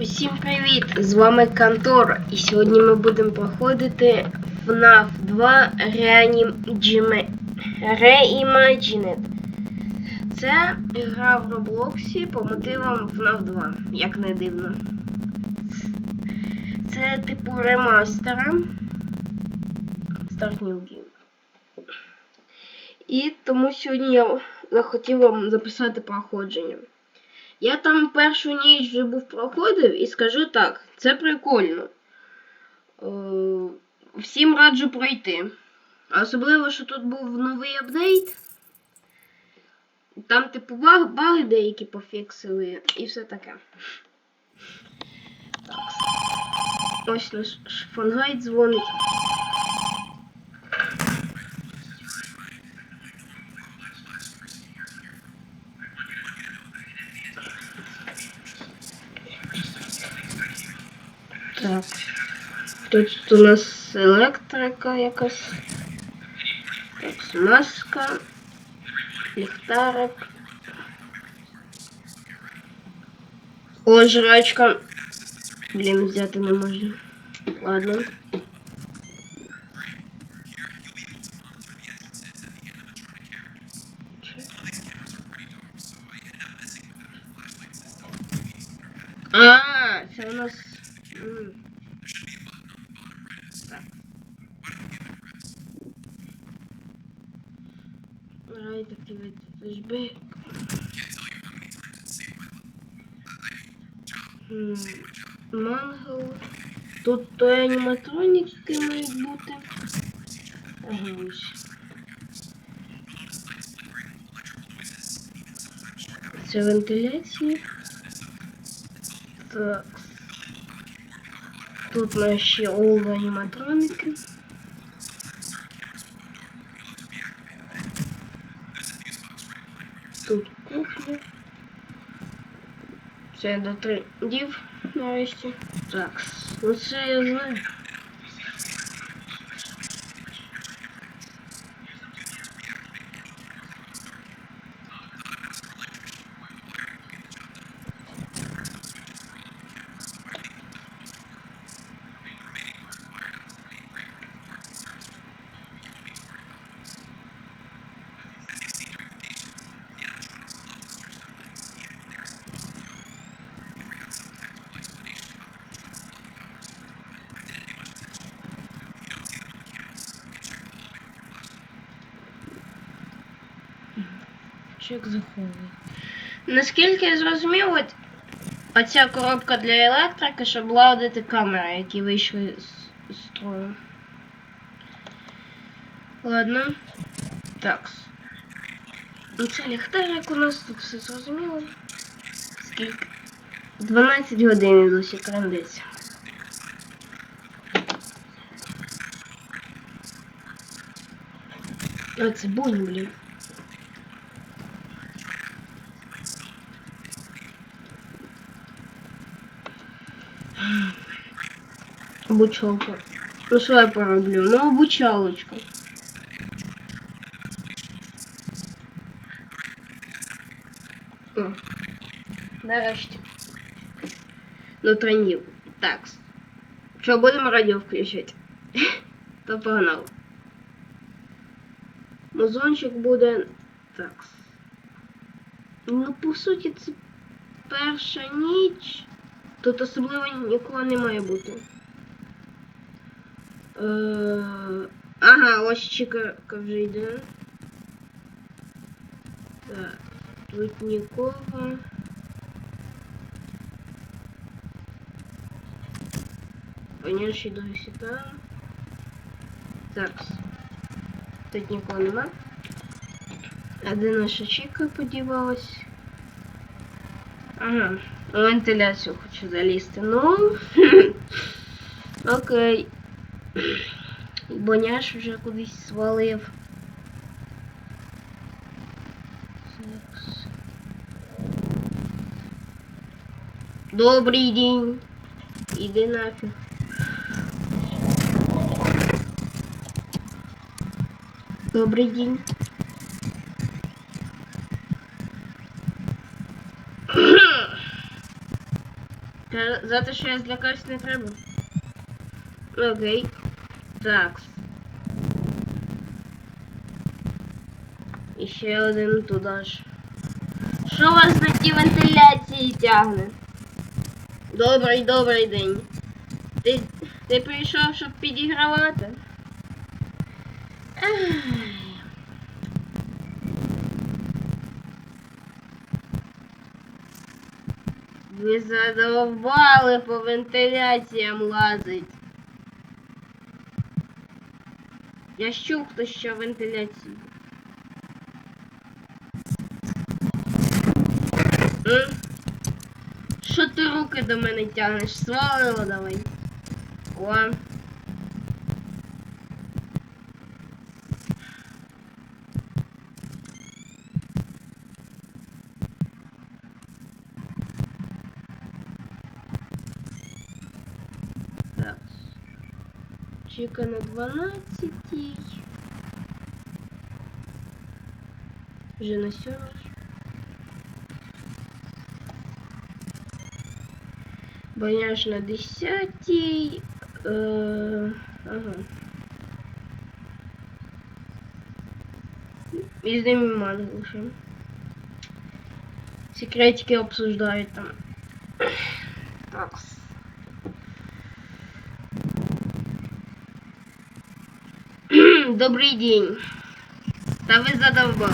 Усім привіт! З вами Кантор. І сьогодні ми будемо проходити FNAF 2 Reimagined. Це гра в Роблоксі по мотивам FNAF 2, як не дивно. Це типу ремастера. Start New Game. І тому сьогодні я захотів вам записати проходження. Я там першу ніч вже був проходив і скажу так, це прикольно. Е, всім раджу пройти. Особливо, що тут був новий апдейт. Там, типу, баг, баги деякі пофіксили і все таке. Так. Ось наш шфангайт дзвонить. Тут у нас електрика якась. Так, маска. Ліхтарик. О, жрачка. Блін, взяти не можна. Ладно. А, це у нас. Right, activate flashback. М, Мангл. Тут то аніматроніки мають бути. Ага. Це вентиляція. Так. Тут наші олд аніматроники. Тут кухня. Це до трендів дів нарешті. Так, ну це я знаю. Чек заховує. Наскільки я зрозумів, от оця коробка для електрики, щоб ладити камери, які вийшли з, з строю. Ладно. Так. Ну це ліхтарик у нас тут все зрозуміло. Скільки? 12 годин досі крандиться. А це бунь, блін. Обучалка. Ну що я пороблю? Ну обучалочка. О, нарешті. Ну тренів. Так. Що, будемо радіо включати? То погнали. Музончик буде. Так. Ну, по суті, це перша ніч. Тут особливо нікого не має бути. Е, Ага, ось чекарка вже йде. Так, тут нікого. Понятші досі там. Так. Тут нікого нема. А де наша чіка подівалась? Ага, у вентиляцію хочу залізти. Ну. Окей. Боняш вже кудись свалив. Добрий день. Іди нафіг. Добрий день. Казати, що я злякаюсь не треба. Окей. Так. І ще один туди ж. Що вас на ті вентиляції тягне? Добрий, добрий день. Ти, ти прийшов, щоб підігравати? Ай. Ви задовбали по вентиляціям лазить. Я чув, хто ще вентиляцію. Що ти руки до мене тягнеш? Свалило давай. О. Чека на 12. Вже на 7. Бояж на 10. Е, ага. І з ними лише. Секретики обсуждають там. Так. Добрий день. Та ви задовбали.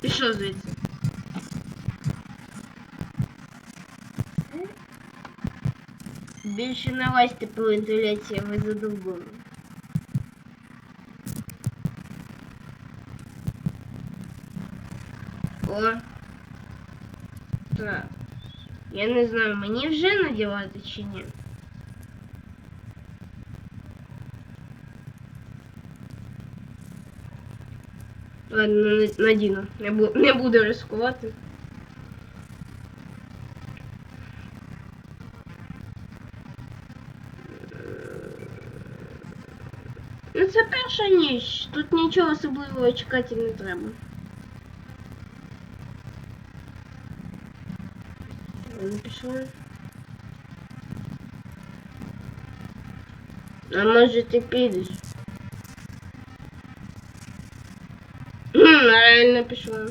Пішов звідси. Більше не лазьте по вентиляції, ви задовбали. О. Так. Я не знаю, мені вже надівати чи ні. Ладно, на- надіну. Не, бу не буду ризикувати. Ну це перша ніч. Тут нічого особливого чекати не треба. Пішли. А може ти підеш? Реально пішла.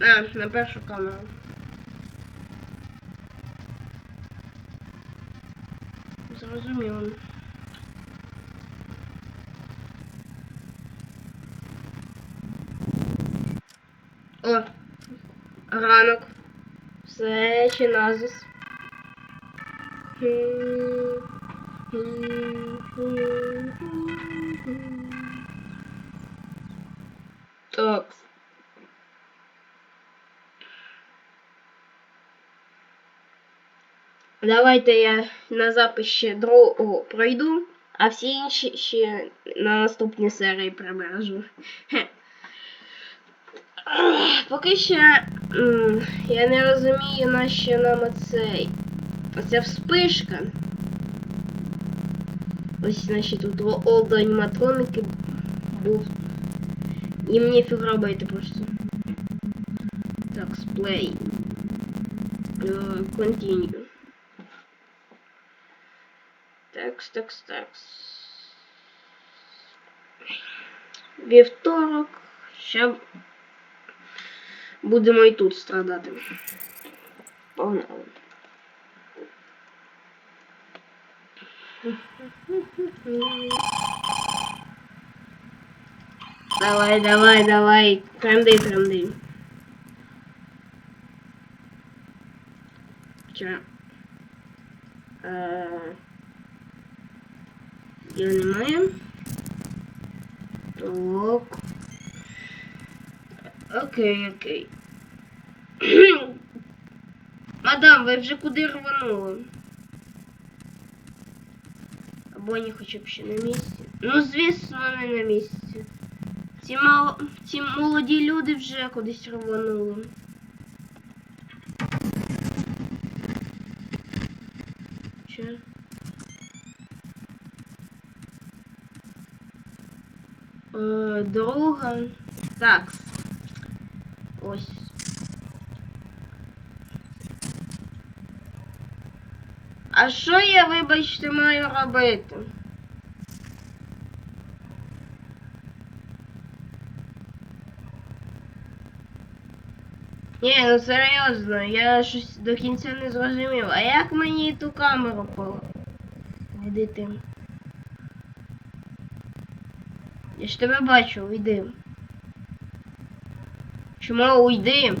А, на першу камеру. Зрозуміло. О, ранок. Все, чи назис. Так. Давайте я на запис ще другого пройду, а всі інші ще на наступній серії прибережу. Хе. Ах, Поки що м, я не розумію, нащо нам оцей. Оця вспишка. Ось наші тут олд аніматроники був. І мені фіг робити просто. Так, сплей. Е, Continue. Такс, такс, такс. Вівторок. Ще будемо і тут страдати. Погнали. Давай, давай, давай. Тренди, тренди. Че? Я немає. Так. Окей, окей. Мадам, ви вже куди рванули? Або не хоча б ще на місці. Ну, звісно, не на місці. Ці, мал... Ці молоді люди вже кудись рванули. Че? Е, друга. Так. Ось. А що я, вибачте, маю робити? Ні, ну серйозно, я щось до кінця не зрозумів. А як мені ту камеру поведити? Я ж тебе бачу, уйди. Чому уйди?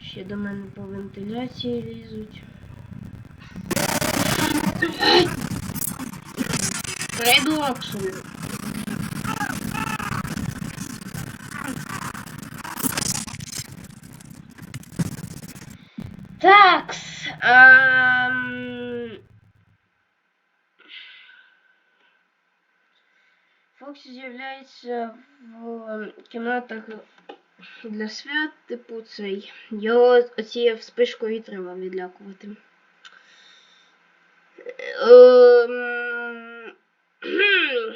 Ще до мене по вентиляції лізуть. Придурок собі. Такс. Ем... Фоксі з'являється в кімнатах для свят, типу цей. Його оцією вспишкою треба відлякувати. Ем.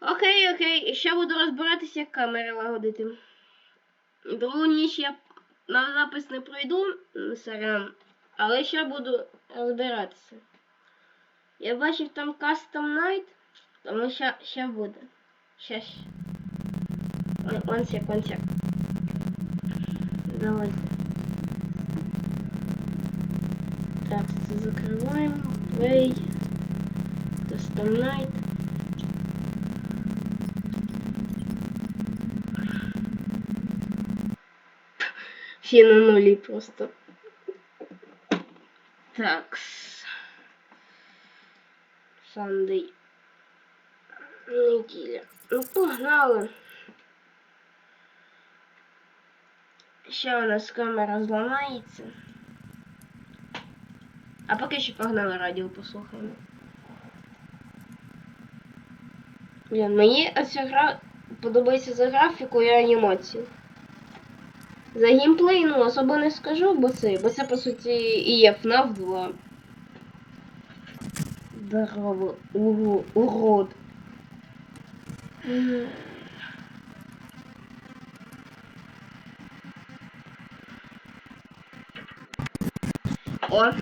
Окей, окей, ще буду розбиратися, як камери лагодити. Другу ніч я на запис не пройду, сорян, але ще буду розбиратися. Я бачив там Custom Night, тому ще, ще буде. Ще ще. One sec. Давайте. Так, закриваємо. Play. Custom Night. Всі на нулі просто. Так. Сандей. Неділя. Ну, погнали. Ще у нас камера зламається. А поки що погнали радіо послухаємо. Блін, мені ця гра подобається за графіку і анімацію. За геймплей, ну, особо не скажу, бо це, бо це по суті і є FNAF 2. Здорово, уро, урод. М. О.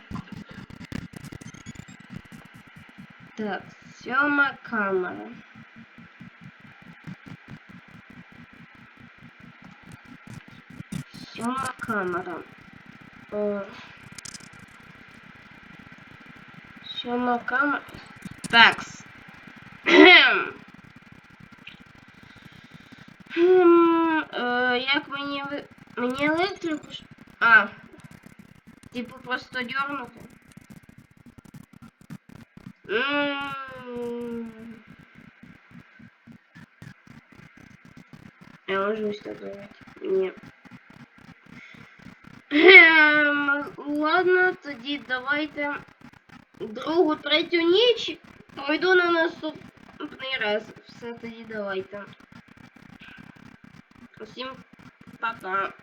Так, сьома камера. Сьома камера. О. Сьома камера. Такс. Кхем. Хм, е, як мені ви... Мені електрику... ж- А. Типу просто дернути. М. Я можу ось так зробити. Ні. ладно, тоді давайте другу, третю ніч пройду на наступний раз. Все тоді давайте. Усім пока.